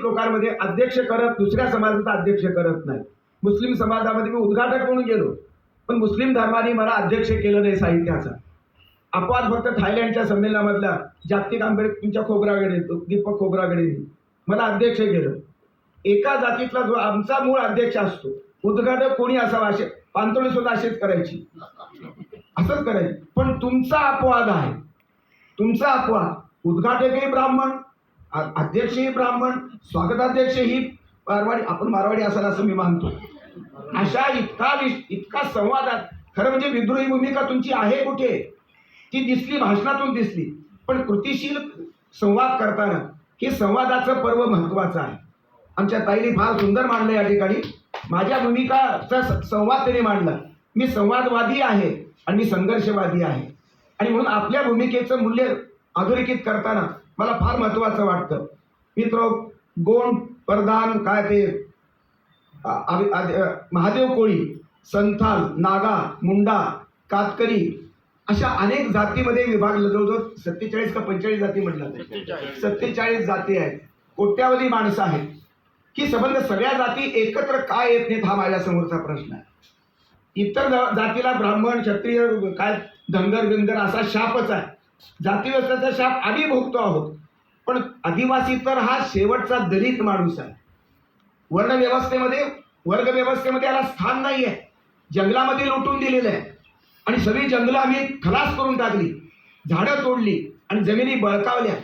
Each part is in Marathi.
लोकांमध्ये अध्यक्ष करत दुसऱ्या समाजाचा अध्यक्ष करत नाही. मुस्लिम समाजामध्ये मी उद्घाटक म्हणून गेलो. पण मुस्लिम धर्माने मला अध्यक्ष केलं नाही साहित्याचा. अपवाद फक्त थायलंडच्या संमेलनामधला जागतिक आंबेडकर तुमच्या खोबरागडे दीपक खोबरागडे मला अध्यक्ष केलं. एका जातीतला जो आमचा मूळ अध्यक्ष असतो उद्घाटक कोणी असावा असे पांतोळी सुद्धा असेच करायची. असंच करायची. पण तुमचा अपवाद आहे. तुमचा अपवाद. उद्घाटकही ब्राह्मण अध्यक्षही ब्राह्मण स्वागताध्यक्षही मारवाडी आपण मारवाडी असाल असं मी मानतो. अशा इतका विश इतका संवादात खरं म्हणजे विद्रोही भूमिका तुमची आहे कुठे? ती दिसली भाषणातून दिसली. पण कृतिशील संवाद करताना हे संवादाचं पर्व महत्वाचं आहे. आमच्या ताईने फार सुंदर मांडलं या ठिकाणी. माझ्या भूमिकाचा संवाद त्यांनी मांडला. मी संवादवादी आहे आणि मी संघर्षवादी आहे. आणि म्हणून आपल्या भूमिकेचं मूल्य अधोरेखित करताना मला फार महत्त्वाचं वाटतं. मित्र गोंड प्रधान काय ते महादेव कोळी संथाल नागा मुंडा कातकरी अशा अनेक जातीमध्ये विभागलं जवळजवळ सत्तेचाळीस का पंचेचाळीस जाती म्हटलं सत्तेचाळीस. जाती आहेत. कोट्यावधी माणसं आहेत. ही संबंध सगळ्या जाती एकत्र का येत नाहीत हा माझ्या समोरचा प्रश्न आहे. इतर जातीला ब्राह्मण क्षत्रिय काय धनगर बिंगर असा शापच आहे. जाती व्यवस्थेचा शाप आम्ही भोगतो आहोत. पण आदिवासी तर हा शेवटचा दलित माणूस आहे. वर्णव्यवस्थेमध्ये व्यवस्थेमध्ये वर्ग व्यवस्थेमध्ये याला स्थान नाही आहे जंगलामध्ये लुटून दिलेलं आहे आणि सगळी जंगलं आम्ही खलास करून टाकली. झाडं तोडली आणि जमिनी बळकावल्या.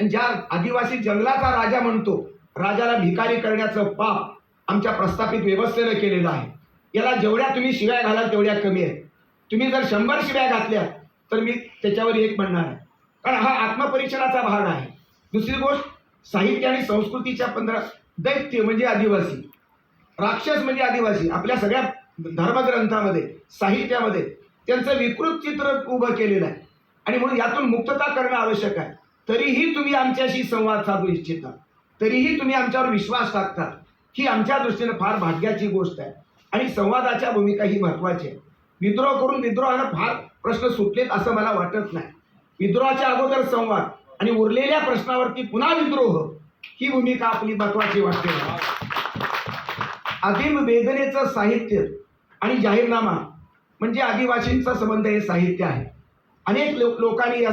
आणि ज्या आदिवासी जंगलाचा राजा म्हणतो राजाला भिकारी करण्याचं पाप आमच्या प्रस्थापित व्यवस्थेनं केलेलं आहे. याला जेवढ्या तुम्ही शिव्या घालाल तेवढ्या कमी आहे. तुम्ही जर शंभर शिव्या घातल्या तर मी त्याच्यावर एक म्हणणार आहे. कारण हा आत्मपरीक्षणाचा भाग आहे. दुसरी गोष्ट साहित्य आणि संस्कृतीच्या पंधरा दैत्य म्हणजे आदिवासी. राक्षस म्हणजे आदिवासी. आपल्या सगळ्या धर्मग्रंथामध्ये साहित्यामध्ये त्यांचं विकृत चित्र उभं केलेलं आहे. आणि म्हणून यातून मुक्तता करणं आवश्यक आहे. तरीही तुम्ही आमच्याशी संवाद साधू इच्छिता. तरीही तुम्ही आमच्यावर विश्वास टाकता. ही आमच्या दृष्टीनं फार भाग्याची गोष्ट आहे. आणि संवादाच्या भूमिका ही महत्त्वाची आहे. विद्रोह करून विद्रोहानं फार प्रश्न सुटलेत असं मला वाटत नाही विद्रोहाच्या अगोदर संवाद आणि उरलेल्या प्रश्नावरती पुन्हा विद्रोह ही भूमिका आपली महत्वाची वाटते मला. आदिम वेदनेचं साहित्य आणि जाहीरनामा म्हणजे आदिवासींचा संबंध हे साहित्य आहे अनेक लोकांनी या